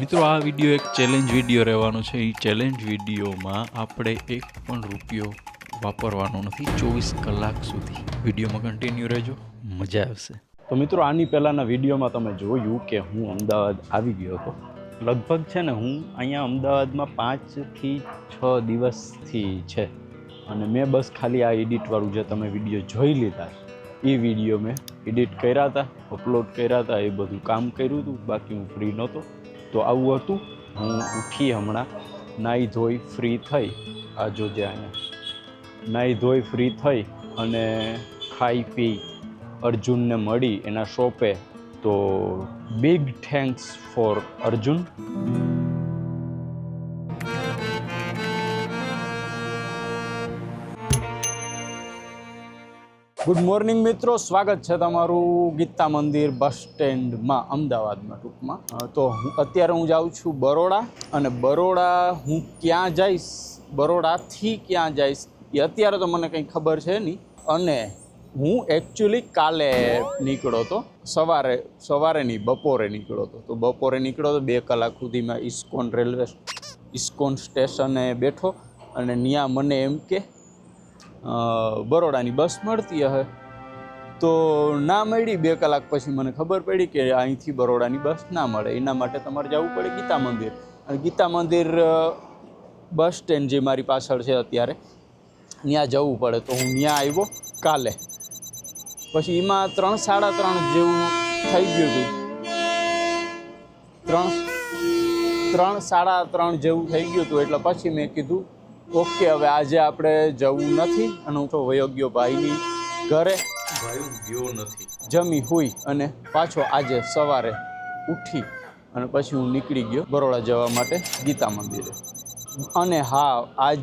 મિત્રો, આ વીડિયો એક ચેલેન્જ વીડિયો રહેવાનો છે. એ ચેલેન્જ વિડીયોમાં આપણે એક પણ રૂપિયો વાપરવાનો નથી, ચોવીસ કલાક સુધી. વિડીયોમાં કન્ટિન્યુ રહેજો, મજા આવશે. તો મિત્રો, આની પહેલાંના વિડીયોમાં તમે જોયું કે હું અમદાવાદ આવી ગયો હતો. લગભગ છે ને, હું અહીંયા અમદાવાદમાં પાંચથી છ દિવસથી છે. અને મેં બસ ખાલી આ એડિટવાળું જે તમે વીડિયો જોઈ લીધા, એ વીડિયો મેં એડિટ કર્યા હતા અપલોડ કર્યા હતા, એ બધું કામ કર્યું હતું. બાકી હું ફ્રી નહોતો. તો આવું હતું. હું ઉઠી હમણાં નાહી ધોઈ ફ્રી થઈ આ જોજે અહીંયા નાહી ધોઈ ફ્રી થઈ અને ખાઈ પી અર્જુનને મળી એના શોપે. તો big thanks for Arjun. Good morning મિત્રો. સ્વાગત છે તમારું ગીતા મંદિર બસ સ્ટેન્ડમાં, અમદાવાદમાં ટૂંકમાં. તો હું, અત્યારે હું જાઉં છું બરોડા, અને બરોડા હું ક્યાં જઈશ, બરોડાથી ક્યાં જઈશ, એ અત્યારે તો મને કંઈ ખબર છે નહીં. અને હું એકચ્યુઅલી કાલે નીકળ્યો તો, સવારે સવારે નહીં બપોરે નીકળો હતો તો બપોરે નીકળ્યો તો બે કલાક સુધીમાં ઇસ્કોન રેલવે ઇસ્કોન સ્ટેશને બેઠો, અને ત્યાં મને એમ કે બરોડાની બસ મળતી હશે તો ના મળી, બે કલાક પછી મને ખબર પડી કે અહીંથી બરોડાની બસ ના મળે. એના માટે તમારે જવું પડે ગીતા મંદિર. અને ગીતા મંદિર બસ સ્ટેન્ડ જે મારી પાછળ છે અત્યારે, ત્યાં જવું પડે. તો હું ત્યાં આવ્યો કાલે. પછી એમાં ત્રણ, સાડા ત્રણ જેવું થઈ ગયું હતું. ત્રણ ત્રણ, સાડા ત્રણ જેવું થઈ ગયું હતું. એટલે પછી મેં કીધું ઓકે હવે આજે આપણે જવું નથી અને હું તો વયોગ્યો ભાઈની ઘરે ભાઈ ગયો નથી. જમી હુઈ અને પાછો આજે સવારે ઉઠી અને પછી હું નીકળી ગયો બરોડા જવા માટે ગીતા મંદિરે. અને હા આજ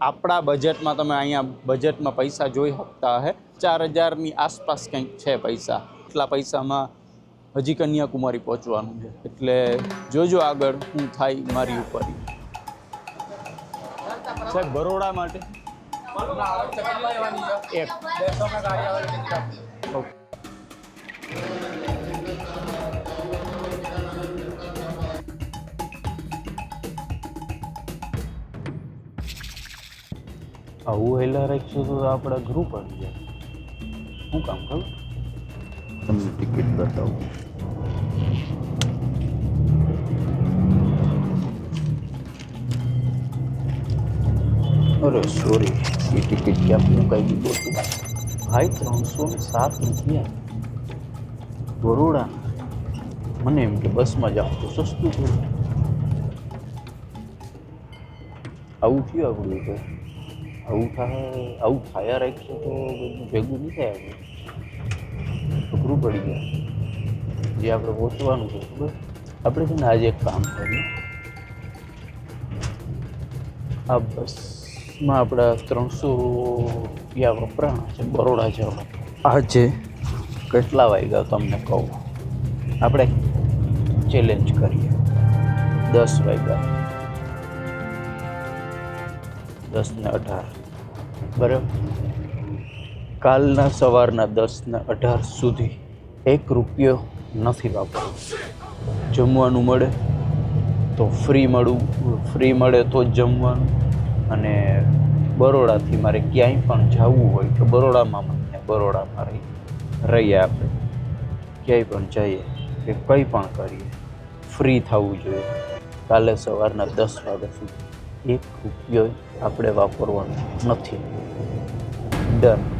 આપણા બજેટમાં તમે અહીંયા બજેટમાં પૈસા જોઈ શકતા હે. ચાર હજારની આસપાસ કંઈક છે પૈસા. એટલા પૈસામાં હજી કન્યાકુમારી પહોંચવાનું છે. એટલે જોજો આગળ હું થાય મારી ઉપર સાહેબ બરોડા માટે. એક. ઓકે. આવું હેલા રાખશું તો આપણા ગ્રુપ આવી જાય. શું કામ કરું તમને ટિકિટ બતાવું. અરે સોરી એ ટિકિટ ક્યાં મુકાઈ દીધો છું ભાઈ, ત્રણસો ને સાત રૂપિયા. બરોડા. મને એમ કે બસમાં જાઉં તો સસ્તું થયું આવું થયું આપણું તો? આવું થાય, આવું થયા રાખ્યું તો ભેગું નહીં થાય આપણે. છોકરું પડી ગયા જે આપણે પહોંચવાનું છે, ખબર? આપણે છે ને આજે એક કામ કરીએ. આ બસમાં આપણા ત્રણસો રૂપિયા વપરાણા છે બરોડા જવા. આજે કેટલા વાગ્યા તમને કહું? આપણે ચેલેન્જ કરીએ. દસ વાગ્યા. દસ ને અઢાર. બરાબર? કાલના સવારના દસ ને અઢાર સુધી એક રૂપિયો નથી વાપરવો. જમવાનું મળે તો ફ્રી મળવું ફ્રી મળે તો જમવાનું. અને બરોડાથી મારે ક્યાંય પણ જવું હોય તો બરોડામાં મને બરોડામાં રહી, રહીએ આપણે. ક્યાંય પણ જઈએ કે કંઈ પણ કરીએ ફ્રી થવું જોઈએ. કાલે સવારના દસ વાગ્યા સુધી એક રૂપિયો આપણે વાપરવાનો નથી. ડન.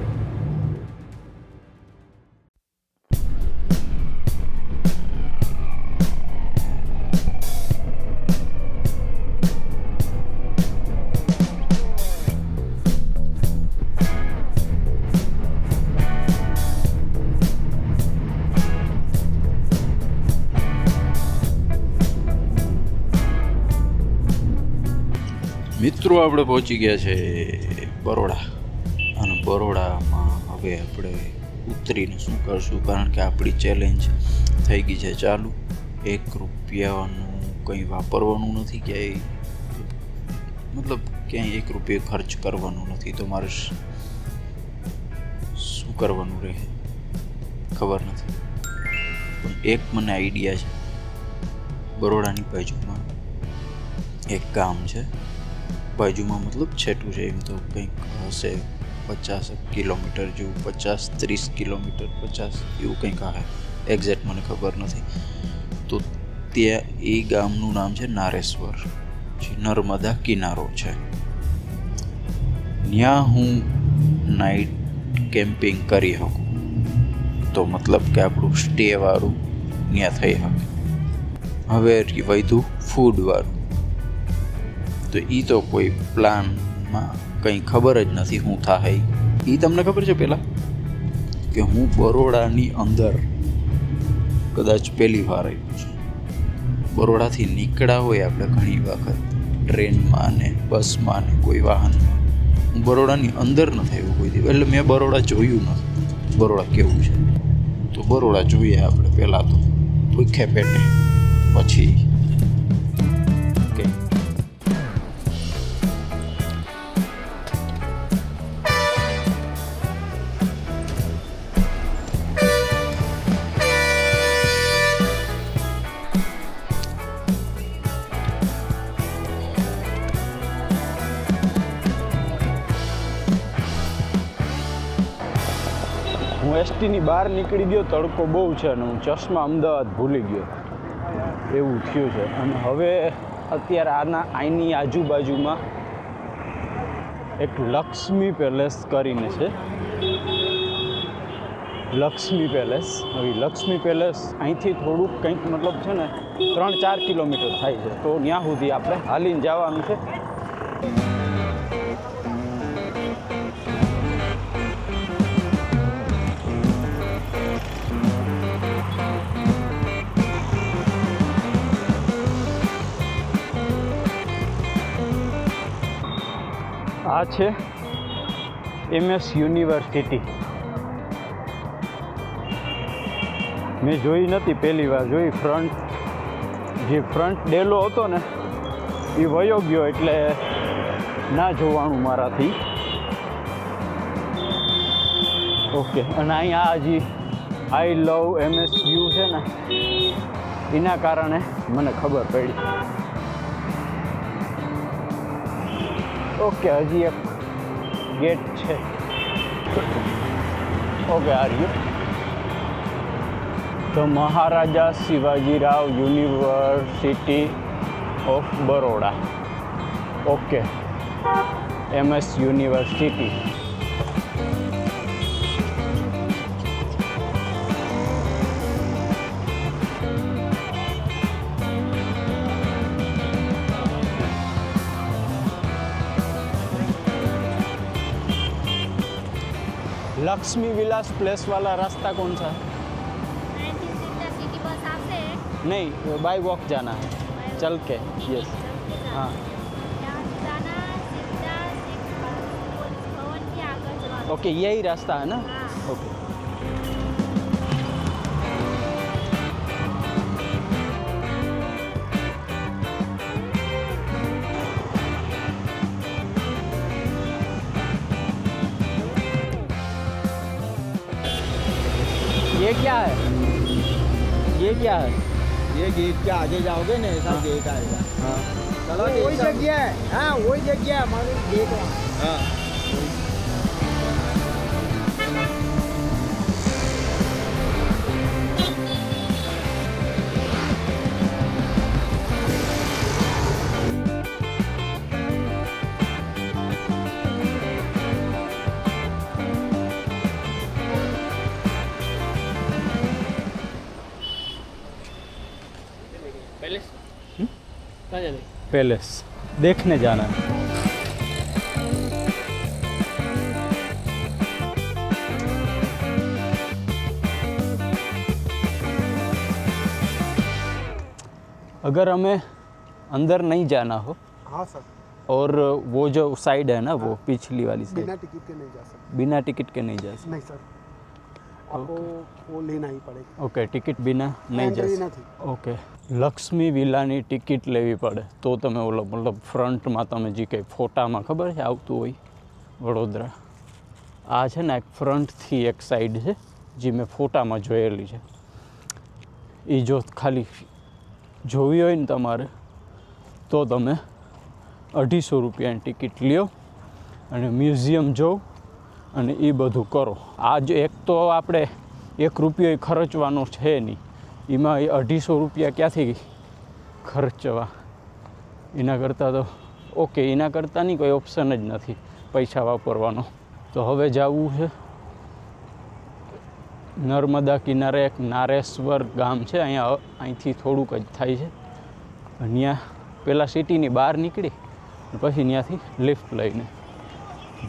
આપણે પહોંચી ગયા છે. બરોડા. અને બરોડામાં હવે આપણે ઉતરીને શું કરશું? કારણ કે આપણી ચેલેન્જ થઈ ગઈ છે ચાલુ. એક રૂપિયાનું કંઈ વાપરવાનું નથી ક્યાંય. મતલબ ક્યાંય એક રૂપિયો ખર્ચ કરવાનું નથી. તો મારે શું કરવાનું રહે? ખબર નથી. પણ એક મને આઈડિયા છે. બરોડાની બાજુમાં એક ગામ છે. બાજુમાં મતલબ છેટું છે, એમ તો કંઈક હશે, પચાસ કિલોમીટર જેવું, પચાસ ત્રીસ કિલોમીટર, પચાસ એવું કંઈક હશે એક્ઝેક્ટ મને ખબર નથી. તો ત્યાં એ ગામનું નામ છે નારેશ્વર, જે નર્મદા કિનારો છે. ત્યાં હું નાઇટ કેમ્પિંગ કરી શકું. તો મતલબ કે આપણું સ્ટેવાળું ત્યાં થઈ શકે. હવે વધ્યું ફૂડવાળું તો એ તો કોઈ પ્લાનમાં કંઈ ખબર જ નથી હું થાય એ તમને ખબર છે પહેલાં કે હું બરોડાની અંદર કદાચ પહેલી વાર આવ્યો છું. બરોડાથી નીકળ્યા હોય આપણે ઘણી વખત, ટ્રેનમાં ને બસમાં ને કોઈ વાહનમાં. હું બરોડાની અંદર નથી આવ્યો કોઈ દિવસ, એટલે મેં બરોડા જોયું નથી. બરોડા કેવું છે? તો બરોડા જોઈએ આપણે પહેલાં તો. ભૂખે પેટે. પછી બહાર નીકળી ગયો, તડકો બહુ છે અને હું ચશ્મા અમદાવાદ ભૂલી ગયો. એવું થયું છે. અને હવે અત્યારે આના, આઈની આજુબાજુમાં એક લક્ષ્મી પેલેસ કરીને છે. લક્ષ્મી પેલેસ. હવે લક્ષ્મી પેલેસ અહીંથી થોડુંક કંઈક મતલબ છે ને, ત્રણ ચાર કિલોમીટર થાય છે. તો ત્યાં સુધી આપણે હાલીને જવાનું છે. આ છે એમએસ યુનિવર્સિટી. મેં જોઈ નથી પહેલી વાર, જોઈ ફ્રન્ટ જે ફ્રન્ટ ડેલો હતો ને, એ વયો ગયો એટલે ના જોવાનું મારાથી. ઓકે, અને અહીંયા હજી આઈ લવ એમએસ યુ છે ને, એના કારણે મને ખબર પડી. ઓકે હજી એક ગેટ છે ઓકે આ રહ્યું the Maharaja Shivajirao university of Baroda okay M S university Lakshmi Vilas palace वाला रास्ता कौन सा है नहीं बाई वॉक जाना है चल के यस हाँ ओके यही रास्ता है ना हाँ ओके ये क्या है ये क्या है ये गेट के आगे जाओगे ना ऐसा गेट आएगा हाँ चलो वही जगह है हाँ वही जगह है हमारे गेट वहाँ हाँ पैलेस देखने जाना है। अगर हमें अंदर नहीं जाना हो हाँ सर। और वो जो साइड है ना वो पिछली वाली बिना साइड टिकट के नहीं जा सकते। बिना टिकट के नहीं जा सकते। नहीं सर। आपको वो लेना ही पड़ेगा ઓકે ટિકિટ વિના નહીં Entry જશે નથી ઓકે લક્ષ્મી વિલાની ટિકિટ લેવી પડે તો તમે ઓલો મતલબ ફ્રન્ટમાં તમે જે કંઈ ફોટામાં ખબર છે આવતું હોય વડોદરા આ છે ને એક ફ્રન્ટથી એક સાઈડ છે જે મેં ફોટામાં જોયેલી છે એ જો ખાલી જોવી હોય ને તમારે તો તમે અઢીસો રૂપિયાની ટિકિટ લ્યો અને મ્યુઝિયમ જોવ અને એ બધું કરો. આજ એક તો આપણે એક રૂપિયો ખર્ચવાનો છે નહીં. એમાં એ અઢીસો રૂપિયા ક્યાંથી ખર્ચવા? એના કરતાં તો ઓકે એના કરતાં નહીં, કોઈ ઓપ્શન જ નથી પૈસા વાપરવાનો. તો હવે જવું છે. નર્મદા કિનારે એક નારેશ્વર ગામ છે, અહીંયા અહીંથી થોડુંક જ થાય છે. અહીંયા પહેલાં સિટીની બહાર નીકળી પછી ત્યાંથી લિફ્ટ લઈને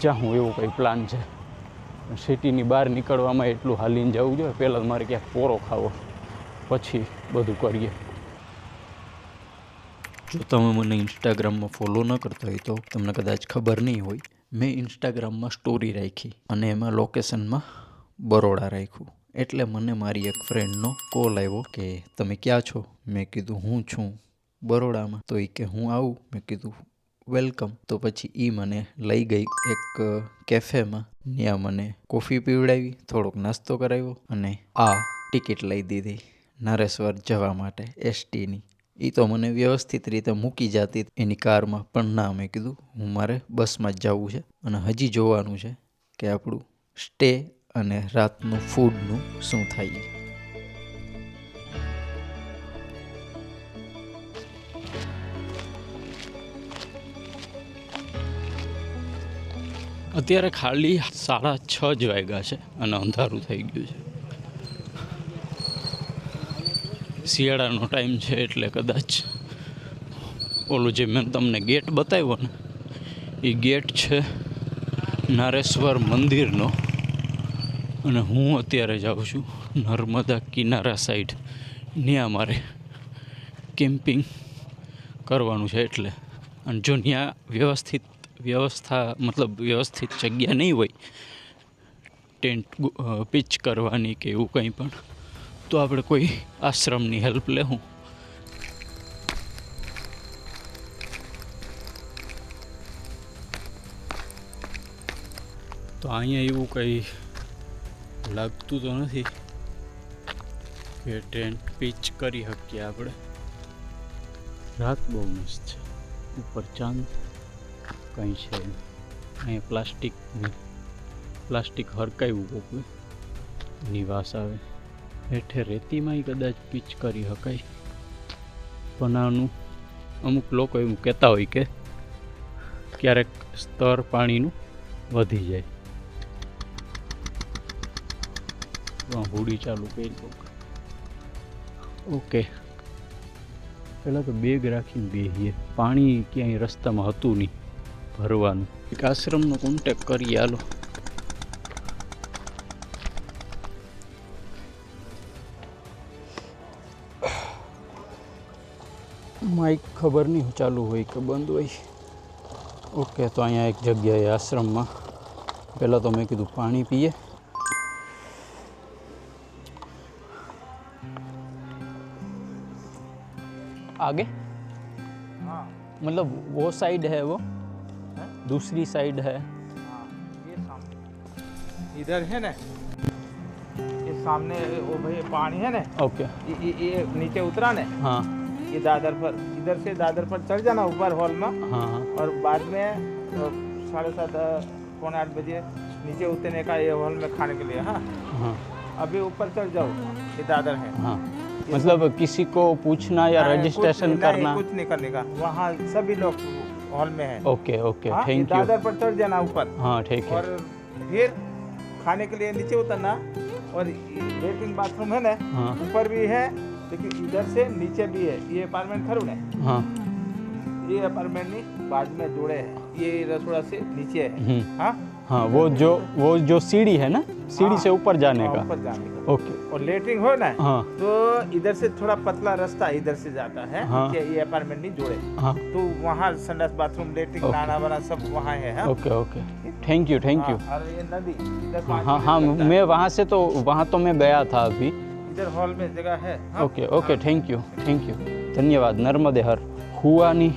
જાઉં એવું કંઈ પ્લાન છે. સિટીની બહાર નીકળવામાં એટલું હાલીને જવું જોઈએ. પહેલાં મારે ક્યાંક પોરો ખાવો. પછી બધું કરીએ. જો તમે મને ઇન્સ્ટાગ્રામમાં ફોલો ન કરતા હોય તો તમને કદાચ ખબર નહીં હોય, મેં ઇન્સ્ટાગ્રામમાં સ્ટોરી રાખી અને એમાં લોકેશનમાં બરોડા રાખ્યું. એટલે મને મારી એક ફ્રેન્ડનો કોલ આવ્યો કે, તમે ક્યાં છો? મેં કીધું, હું છું બરોડામાં. તો એ કે, હું આવું. મેં કીધું વેલકમ. તો પછી એ મને લઈ ગઈ એક કેફેમાં. ત્યાં મને કોફી પીવડાવી, થોડોક નાસ્તો કરાવ્યો અને આ ટિકિટ લઈ દીધી નરેશ્વર જવા માટે એસટીની. એ તો મને વ્યવસ્થિત રીતે મૂકી જતી. એની કારમાં પણ ના મેં કીધું, હું મારે બસમાં જ જવું છે અને હજી જોવાનું છે કે આપણું સ્ટે અને રાતનું ફૂડનું શું થાય છે. અત્યારે ખાલી સાડા છ જ વાગ્યા છે અને અંધારું થઈ ગયું છે. શિયાળાનો ટાઈમ છે એટલે કદાચ ઓલું જે મેં તમને ગેટ બતાવ્યો ને, એ ગેટ છે નારેશ્વર મંદિરનો. અને હું અત્યારે જાઉં છું નર્મદા કિનારા સાઈડ. ત્યાં મારે કેમ્પિંગ કરવાનું છે એટલે. અને જો ત્યાં વ્યવસ્થિત વ્યવસ્થા મતલબ વ્યવસ્થિત જગ્યા નહીં હોય ટેન્ટ પિચ કરવાની કે એવું કંઈ પણ તો આપણે કોઈ આશ્રમની હેલ્પ લેવું તો અહીંયા એવું કંઈ લાગતું તો નથી કે ટેન્ટ પિચ કરી શકીએ આપણે રાત બહુ મસ્ત છે ઉપર ચાંદ કંઈ છે? અહીંયા પ્લાસ્ટિક પ્લાસ્ટિક હરકાયું કોકું નિવાસ આવે. હેઠે રેતીમાંય કદાચ પીચ કરી શકાય પણ આનું અમુક લોકો એવું કહેતા હોય કે ક્યારેક સ્તર પાણીનું વધી જાય. હોડી ચાલુ કરી ઓકે. પહેલાં તો બેગ રાખીને બેહીએ. પાણી ક્યાંય રસ્તામાં હતું નહીં. ભરવાનું એક આશ્રમનો કોન્ટેક કરીએ હાલો માઇક ખબર નહીં ચાલુ હોય કે બંધ હોય ઓકે તો અહીંયા એક જગ્યાએ આશ્રમમાં પહેલાં તો મેં કીધું પાણી પીએ आगे मतलब वो साइड है वो दूसरी साइड है। ये सामने इधर है ना? ये सामने वो भाई पानी है ना? ओके ये, ये, ये नीचे उतरा ना? हाँ। ये दादर पर इधर से दादर पर चढ़ जाना ऊपर हॉल में। हाँ हाँ। और बाद में अ, साढ़े सात पौने आठ बजे नीचे उतरने का ये हॉल में खाने के लिए हाँ? हाँ। अभी ऊपर चढ़ जाओ ये दादर है। हाँ। मतलब किसी को पूछना या रजिस्ट्रेशन करना। कुछ नहीं करने का। वहाँ सभी लोग हॉल में है। ओके ओके हाँ, थैंक यू दादर पर चढ़ जाना ऊपर। हाँ ठीक है। और फिर खाने के लिए नीचे उतरना। और लेटरिन बाथरूम है ना हाँ। ऊपर भी है लेकिन इधर से नीचे भी है। ये अपार्टमेंट खरू ने हाँ। ये अपार्टमेंट नहीं बाद में जुड़े हैं। ये रसोड़ा से नीचे है। हम्म। हाँ? हाँ वो जो वो जो सीढ़ी है ना सीढ़ी हाँ। से ऊपर जाने हाँ, का ऊपर जाने का ओके और लेटरिन हो ना हाँ तो इधर से थोड़ा पतला रास्ता इधर से जाता है हाँ। नीचे ये अपार्टमेंट नहीं जोड़े हाँ तो वहाँ संडास बाथरूम लेटरिन ओके। नहाना वाना सब वहाँ है हाँ? Okay okay thank you thank you हाँ, और ये नदी इधर हाँ पाँच हाँ हाँ किलोमीटर मैं वहाँ से तो वहाँ तो मैं गया था अभी इधर हॉल में जगह है हाँ? Okay okay thank you thank you ધન્યવાદ નર્મદે હર હુવાની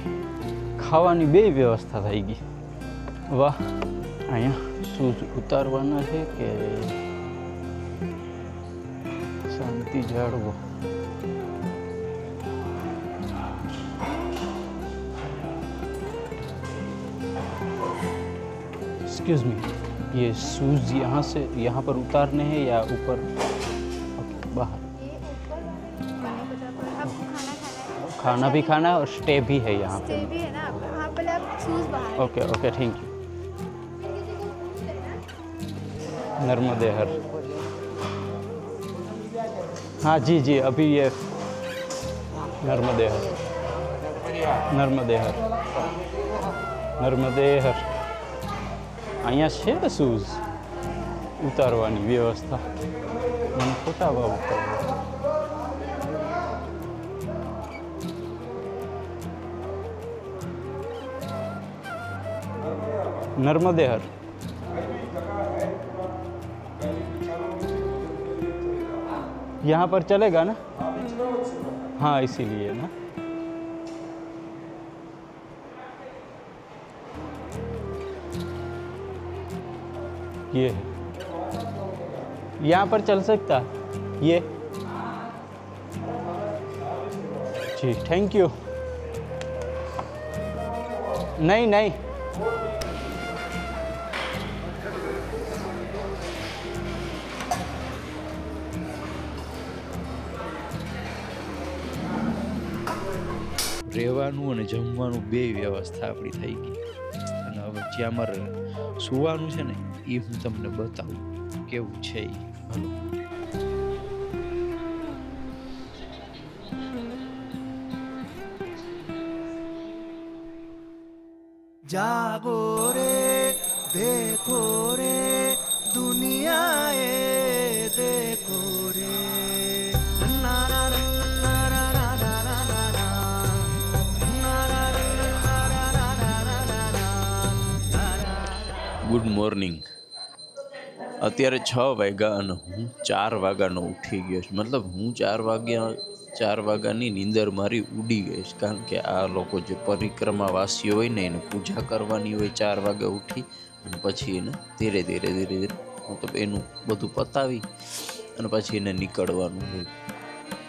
ખાવાની બે વ્યવસ્થા થઈ ગઈ વાહ અહીંયા શૂઝ ઉતારવાના છે કે શાંતિ જાળવો? एक्सक्यूज़ मी ये शूज़ यहाँ से यहाँ पर उतारने हैं या ऊपर? बाहर। खाना भी खाना और स्टे भी है यहाँ पे। Okay okay thank you नर्मदे हर हाँ जी जी अभी ये नर्मदे हर નર્મદે હર નર્મદે હર અહીંયા છે ને શૂઝ ઉતારવાની વ્યવસ્થા મને ખોટા ભાવ ઉતારવા नर्मदे यहाँ पर चलेगा ना? हाँ इसीलिए ना। ये यहाँ पर चल सकता ये। जी थैंक यू नहीं नहीं। રહેવાનું અને જમવાનું બે વ્યવસ્થા આપણી થઈ ગઈ. અને હવે જ્યાં મારે સુવાનું છે ને, એ હું તમને બતાવું કેવું છે એ જાગો રે, દેખો રે. મોર્નિંગ અત્યારે છ વાગ્યા અને હું ચાર વાગ્યાનો ઉઠી ગયો છું. મતલબ હું ચાર વાગ્યા, ચાર વાગ્યાની નીંદર મારી ઉડી ગઈ છે. કારણ કે આ લોકો જે પરિક્રમાવાસીઓ હોય ને, એને પૂજા કરવાની હોય ચાર વાગે ઉઠી અને પછી એને ધીરે ધીરે ધીરે ધીરે મતલબ એનું બધું પતાવી અને પછી એને નીકળવાનું હોય.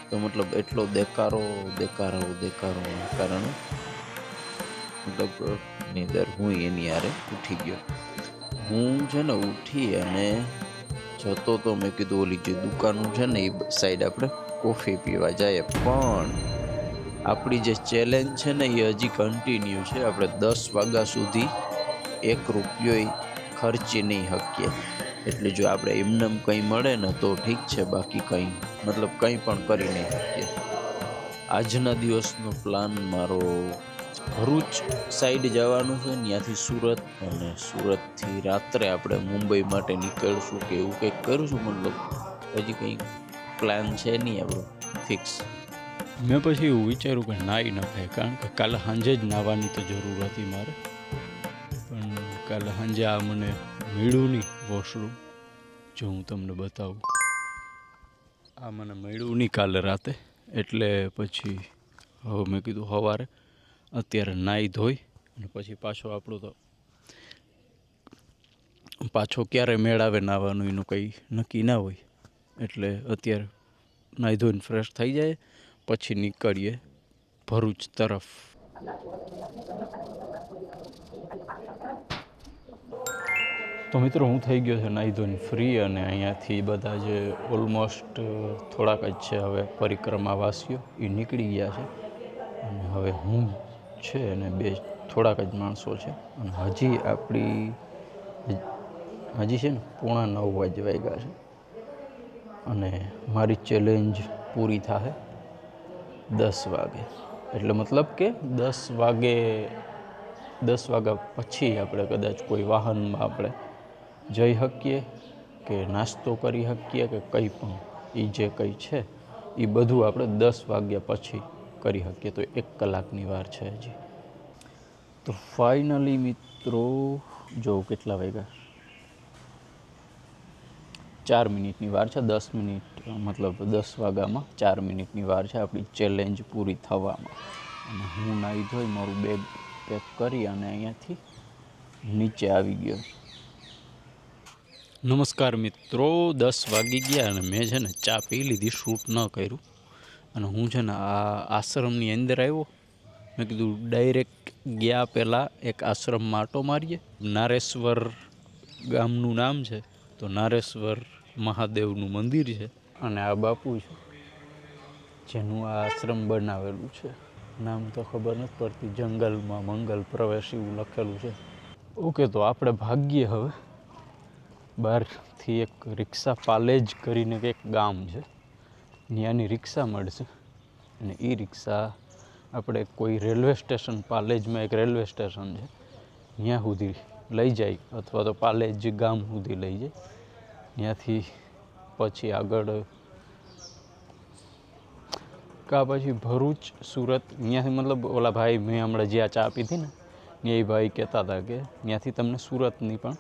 તો મતલબ એટલો દેકારો દેકારો દેકારો કારણે મતલબ, નીંદર હું એની હારે ઉઠી ગયો. હું છે ને ઉઠી અને જતો તો મેં કીધું ઓલી જે દુકાનો છે ને એ સાઈડ આપણે કોફી પીવા જઈએ. પણ આપણી જે ચેલેન્જ છે ને એ હજી કન્ટિન્યુ છે. આપણે દસ વાગ્યા સુધી એક રૂપિયો ખર્ચી નહીં શકીએ. એટલે જો આપણે એમનેમ કંઈ મળે ને તો ઠીક છે, બાકી કંઈ મતલબ કંઈ પણ કરી નહીં શકીએ. આજના દિવસનો પ્લાન મારો ભરૂચ સાઈડ જવાનું છે. ત્યાંથી સુરત અને સુરતથી રાત્રે આપણે મુંબઈ માટે નીકળશું કે એવું કંઈક કરીશું? મતલબ હજી કંઈક પ્લાન છે નહીં આપણો? ફિક્સ મેં પછી એવું વિચાર્યું કે નાહી નખાય કારણ કે કાલે સાંજે જ નાહવાની તો જરૂર હતી મારે. પણ કાલે સાંજે આ મને મળ્યું નહીં વોશરૂમ જો હું તમને બતાવું. આ મને મળ્યું નહીં કાલે રાતે. એટલે પછી હવે મેં કીધું સવારે અત્યારે નાહી ધોઈ અને પછી પાછો આપણો તો પાછો ક્યારે મેળાવે નાહવાનું એનું કંઈ નક્કી ના હોય. એટલે અત્યારે નાહી ધોઈને ફ્રેશ થઈ જાય, પછી નીકળીએ ભરૂચ તરફ. તો મિત્રો હું થઈ ગયો છે નાહી ધોઈને ફ્રી અને અહીંયાથી બધા જે ઓલમોસ્ટ થોડાક જ છે હવે પરિક્રમાવાસીઓ એ નીકળી ગયા છે. અને હવે હું છે અને બે થોડાક જ માણસો છે. અને હજી આપણી હજી છે ને પોણા નવ વાગે વાગ્યા છે. અને મારી ચેલેન્જ પૂરી થાય દસ વાગે. એટલે મતલબ કે દસ વાગે, દસ વાગ્યા પછી આપણે કદાચ કોઈ વાહનમાં આપણે જઈ શકીએ કે નાસ્તો કરી શકીએ કે કંઈ પણ એ જે કંઈ છે એ બધું આપણે દસ વાગ્યા પછી કરી શકીએ તો એક કલાકની વાર છે હજી. તો ફાઇનલી મિત્રો, જો કેટલા વાગ્યા? ચાર મિનિટની વાર છે, દસ મિનિટ, મતલબ દસ વાગ્યામાં ચાર મિનિટની વાર છે આપણી ચેલેન્જ પૂરી થવામાં. અને હું નાહી ધોઈ મારું બેગ પેક કરી અને અહીંયાથી નીચે આવી ગયો. નમસ્કાર મિત્રો, દસ વાગી ગયા અને મેં છે ને ચા પી લીધી, શૂટ ન કર્યું. અને હું છે ને આ આશ્રમની અંદર આવ્યો. મેં કીધું ડાયરેક્ટ ગયા પહેલાં એક આશ્રમમાં આટો મારીએ. નારેશ્વર ગામનું નામ છે, તો નારેશ્વર મહાદેવનું મંદિર છે. અને આ બાપુ છે, જેનું આ આશ્રમ બનાવેલું છે. નામ તો ખબર નથી પડતી, જંગલમાં મંગલ પ્રવેશ એવું લખેલું છે. ઓકે, તો આપણે ભાગીએ હવે. બહારથી એક રિક્ષા પાલેજ કરીને એક ગામ છે. ત્યાંની રિક્ષા મળશે. અને એ રિક્ષા આપણે કોઈ રેલવે સ્ટેશન, પાલેજમાં એક રેલવે સ્ટેશન છે. ત્યાં સુધી લઈ જાય અથવા તો પાલેજ ગામ સુધી લઈ જાય. ત્યાંથી પછી આગળ કા પછી ભરૂચ, સુરત ત્યાંથી મતલબ ઓલા ભાઈ મેં હમણાં જ્યાં ચા પીધી ને ત્યાં એ ભાઈ કહેતા હતા કે ત્યાંથી તમને સુરતની પણ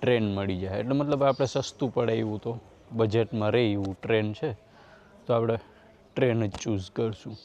ટ્રેન મળી જાય. એટલે મતલબ આપણે સસ્તું પડે એવું તો, બજેટમાં રહે એવું ટ્રેન છે. તો આપણે ટ્રેન જ ચૂઝ કરશું.